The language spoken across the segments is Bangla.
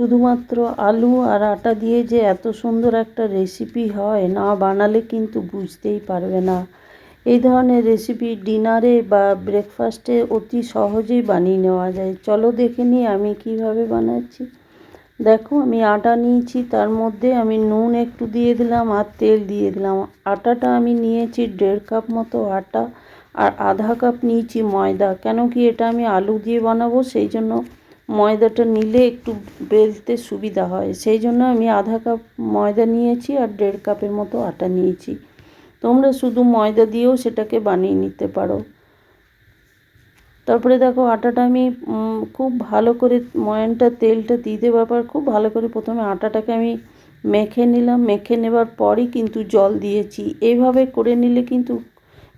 শুধুমাত্র আলু আর আটা দিয়ে যে এত সুন্দর একটা রেসিপি হয়, না বানালে কিন্তু বুঝতেই পারবে না। এই ধরনের রেসিপি ডিনারে বা ব্রেকফাস্টে অতি সহজেই বানিয়ে নেওয়া যায়। চলো দেখে নিই আমি কীভাবে বানাচ্ছি। দেখো, আমি আটা নিয়েছি, তার মধ্যে আমি নুন একটু দিয়ে দিলাম আর তেল দিয়ে দিলাম। আটাটা আমি নিয়েছি দেড় কাপ মতো আটা আর আধা কাপ নিয়েছি ময়দা। কেন কি এটা আমি আলু দিয়ে বানাবো, সেই জন্য ময়দাটা নিলে একটু বেলতে সুবিধা হয়। সেই জন্য আমি আধা কাপ ময়দা নিয়েছি আর দেড় কাপের মতো আটা নিয়েছি। তোমরা শুধু ময়দা দিয়েও সেটাকে বানিয়ে নিতে পারো। তারপরে দেখো আটাটা আমি খুব ভালো করে ময়ানটা তেলটা দিয়ে দেওয়ার পর খুব ভালো করে প্রথমে আটাটাকে আমি মেখে নিলাম। মেখে নেবার পরই কিন্তু জল দিয়েছি। এইভাবে করে নিলে কিন্তু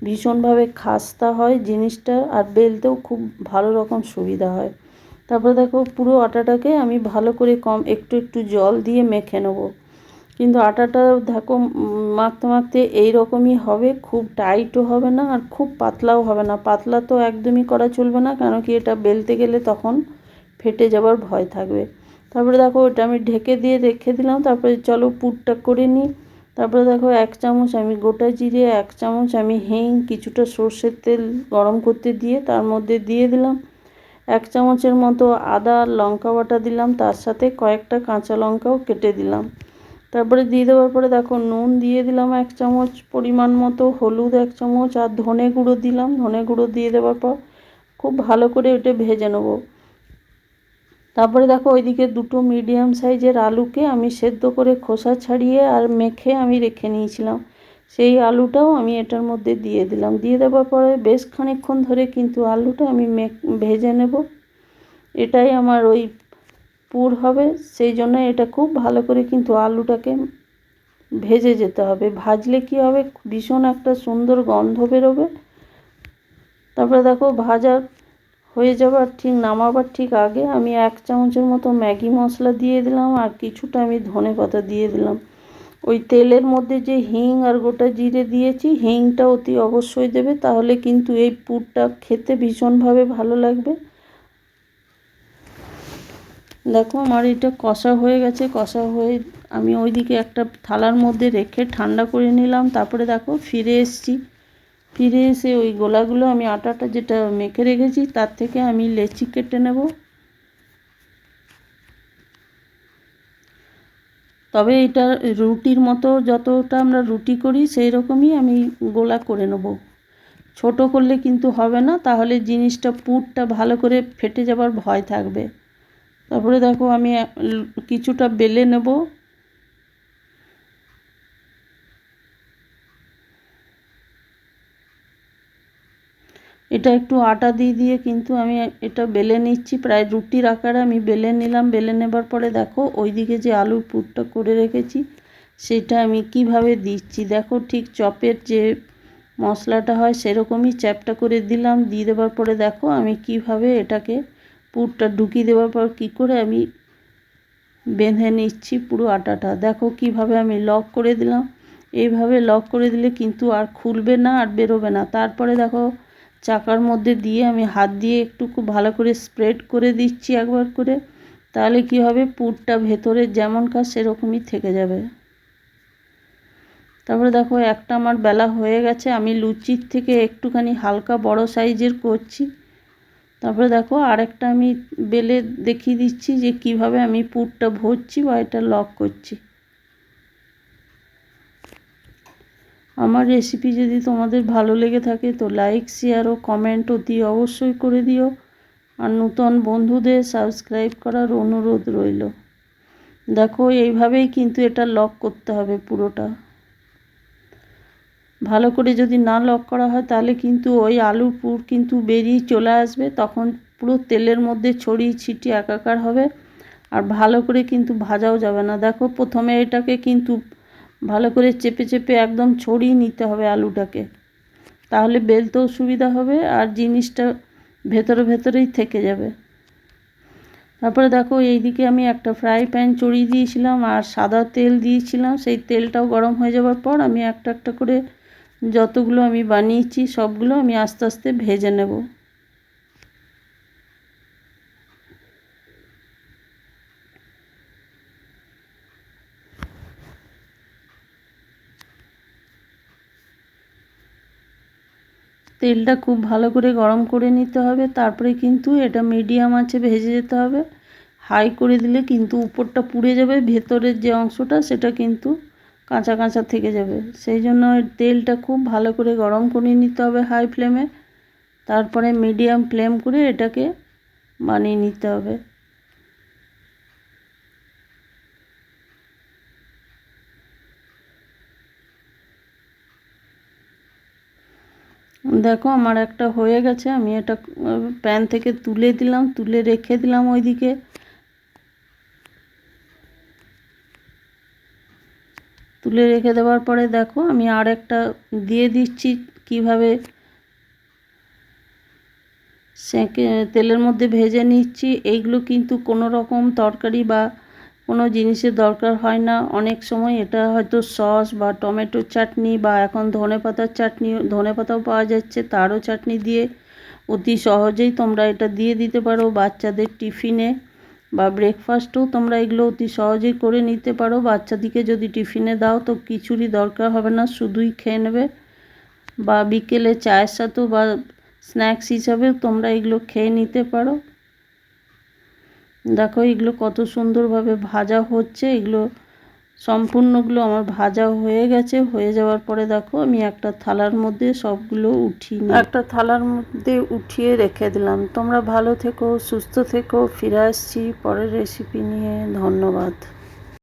ভীষণভাবে খাস্তা হয় জিনিসটা আর বেলতেও খুব ভালো রকম সুবিধা হয়। তারপরে দেখো পুরো আটাটাকে আমি ভালো করে কম একটু একটু জল দিয়ে মেখে নেব। কিন্তু আটাটা দেখো মাখতে মাখতে এই রকমই হবে, খুব টাইটও হবে না আর খুব পাতলাও হবে না। পাতলা তো একদমই করা চলবে না, কেন কি এটা বেলতে গেলে তখন ফেটে যাবার ভয় থাকবে। তারপরে দেখো ওটা আমি ঢেকে দিয়ে রেখে দিলাম, তারপরে চলো পুরটা করে নিই। তারপরে দেখো এক চামচ আমি গোটা জিরে, এক চামচ আমি হিং, কিছুটা সর্ষের তেল গরম করতে দিয়ে তার মধ্যে দিয়ে দিলাম। এক চামচের মতো আদা লঙ্কা বাটা দিলাম, তার সাথে কয়েকটা কাঁচা লঙ্কাও কেটে দিলাম। তারপরে দিয়ে দেওয়ার পরে দেখো নুন দিয়ে দিলাম এক চামচ পরিমাণ মতো, হলুদ এক চামচ, আর ধনে গুঁড়ো দিলাম। ধনে গুঁড়ো দিয়ে দেওয়ার পর খুব ভালো করে ওটা ভেজে নেব। তারপরে দেখো ওইদিকে দুটো মিডিয়াম সাইজের আলুকে আমি সেদ্ধ করে খোসা ছাড়িয়ে আর মেখে আমি রেখে নিয়েছিলাম। সেই আলুটাও আমি এটার মধ্যে দিয়ে দিলাম। দিয়ে দেওয়ার পরে বেশ খানিক্ষণ ধরে কিন্তু আলুটা আমি ভেজে নেব। এটাই আমার ওই পুর হবে। সেই জন্য এটা খুব ভালো করে কিন্তু আলুটাকে ভেজে যেতে হবে। ভাজলে কি হবে? ভীষণ একটা সুন্দর গন্ধ বেরোবে। তারপরে দেখো ভাজা হয়ে যাবার ঠিক নামাবার ঠিক আগে আমি এক চামচের মতো ম্যাগি মশলা দিয়ে দিলাম আর কিছুটা আমি ধনে পাতা দিয়ে দিলাম। ওই তেলের মধ্যে যে হিং আর গোটা জিরে দিয়েছি, হিংটা অতি অবশ্যই দেবে, তাহলে কিন্তু এই পুরটা খেতে ভীষণভাবে ভালো লাগবে। দেখো আমার এটা কষা হয়ে গেছে, কষা হয়ে আমি ওইদিকে একটা থালার মধ্যে রেখে ঠান্ডা করে নিলাম, তারপরে দেখো ফিরে এসছি। ফিরে এসে ওই গোলাগুলো আমি আটাটা যেটা মেখে রেখেছি, তার থেকে আমি লেচি কেটে নেব। তবে এটা রুটির মতো যতটা আমরা রুটি করি সেই রকমই আমি গোলা করে নেব। ছোট করলে কিন্তু হবে না, তাহলে জিনিসটা, পুরটা ভালো করে ফেটে যাবার ভয় থাকবে। তারপরে দেখো আমি কিছুটা বেলে নেব। এটা একটু আটা দিয়ে দিয়ে কিন্তু আমি এটা বেলে নিচ্ছি। প্রায় রুটির আকারে আমি বেলে নিলাম। বেলে নেবার পরে দেখো, ওইদিকে যে আলুর পুরটা করে রেখেছি, সেটা আমি কীভাবে দিচ্ছি? দেখো ঠিক চপের যে মশলাটা হয়, সেরকমই চ্যাপটা করে দিলাম। দিয়ে দেওয়ার পরে দেখো, আমি কীভাবে এটাকে পুরটা ঢুকিয়ে দেওয়ার পর কী করে আমি বেঁধে নিচ্ছি পুরো আটাটা। দেখো কীভাবে আমি লক করে দিলাম। এইভাবে লক করে দিলে কিন্তু আর খুলবে না, আর বেরোবে না। তারপরে দেখো চাকার মধ্যে দিয়ে আমি হাত দিয়ে একটু খুব ভালো করে স্প্রেড করে দিচ্ছি একবার করে, তাহলে কি হবে? পুরটা ভেতরে যেমন কাজ সেরকমই থেকে যাবে। তারপরে দেখো, একটা আমার বেলা হয়ে গেছে, আমি লুচির থেকে একটুখানি হালকা বড় সাইজের করছি। তারপরে দেখো, আরেকটা আমি বেলে দেখিয়ে দিচ্ছি যে কীভাবে আমি পুরটা ভরছি বা এটা লক করছি। আমার রেসিপি যদি তোমাদের ভালো লেগে থাকে তো লাইক শেয়ার ও কমেন্ট অতি অবশ্যই করে দিও। আর নূতন বন্ধুদের সাবস্ক্রাইব করার অনুরোধ রইল। দেখো, এইভাবেই কিন্তু এটা লক করতে হবে পুরোটা। ভালো করে যদি না লক করা হয়, তাহলে কিন্তু ওই আলুর পুর কিন্তু বেরিয়ে চলে আসবে। তখন পুরো তেলের মধ্যে ছড়িয়ে ছিটিয়ে একাকার হবে। আর ভালো করে কিন্তু ভাজাও যাবে না। দেখো, প্রথমে এটাকে কিন্তু ভালো করে চেপে চেপে একদম ছড়িয়ে নিতে হবে আলুটাকে। তাহলে বেলতেও সুবিধা হবে আর জিনিসটা ভেতরে ভেতরেই থেকে যাবে। তারপরে দেখো এইদিকে আমি একটা ফ্রাই প্যান চড়িয়ে দিয়েছিলাম আর সাদা তেল দিয়েছিলাম। সেই তেলটাও গরম হয়ে যাওয়ার পর আমি একটা একটা করে যতগুলো আমি বানিয়েছি সবগুলো আমি আস্তে আস্তে ভেজে নেব। তেলটা খুব ভালো করে গরম করে নিতে হবে। তারপরে কিন্তু এটা মিডিয়াম আছে ভেজে যেতে হবে। হাই করে দিলে কিন্তু উপরটা পুড়ে যাবে, ভেতরের যে অংশটা সেটা কিন্তু কাঁচা কাঁচা থেকে যাবে। সেই জন্য তেলটা খুব ভালো করে গরম করে নিতে হবে হাই ফ্লেমে তারপরে মিডিয়াম ফ্লেম করে এটাকে বানিয়ে নিতে হবে। দেখো, আমার একটা হয়ে গেছে, আমি এটা প্যান থেকে তুলে দিলাম, তুলে রেখে দিলাম ওইদিকে। তুলে রেখে দেওয়ার পরে দেখো, আমি আর একটা দিয়ে দিচ্ছি কীভাবে। সেঁকে, তেলের মধ্যে ভেজে নিচ্ছি, এইগুলো কিন্তু কোনো রকম তরকারি বা কোনো জিনিসের দরকার হয় না। অনেক সময় এটা হয়তো সস বা টমেটোর চাটনি বা এখন ধনে পাতার চাটনি ধনে পাতাও পাওয়া যাচ্ছে, তারও চাটনি দিয়ে অতি সহজেই তোমরা এটা দিয়ে দিতে পারো। বাচ্চাদের টিফিনে বা ব্রেকফাস্টও তোমরা এগুলো অতি সহজেই করে নিতে পারো। বাচ্চাদিকে যদি টিফিনে দাও তো কিছুরই দরকার হবে না, শুধুই খেয়ে নেবে। বা বিকেলে চায়ের সাথেও বা স্ন্যাক্স হিসাবে তোমরা এগুলো খেয়ে নিতে পারো। দেখো, এগুলো কত সুন্দরভাবে ভাজা হচ্ছে, এগুলো সম্পূর্ণগুলো আমার ভাজা হয়ে গেছে। হয়ে যাওয়ার পরে দেখো, আমি একটা থালার মধ্যে সবগুলো উঠিয়ে একটা থালার মধ্যে উঠিয়ে রেখে দিলাম। তোমরা ভালো থেকো, সুস্থ থেকো, ফিরে আসছি পরের রেসিপি নিয়ে। ধন্যবাদ।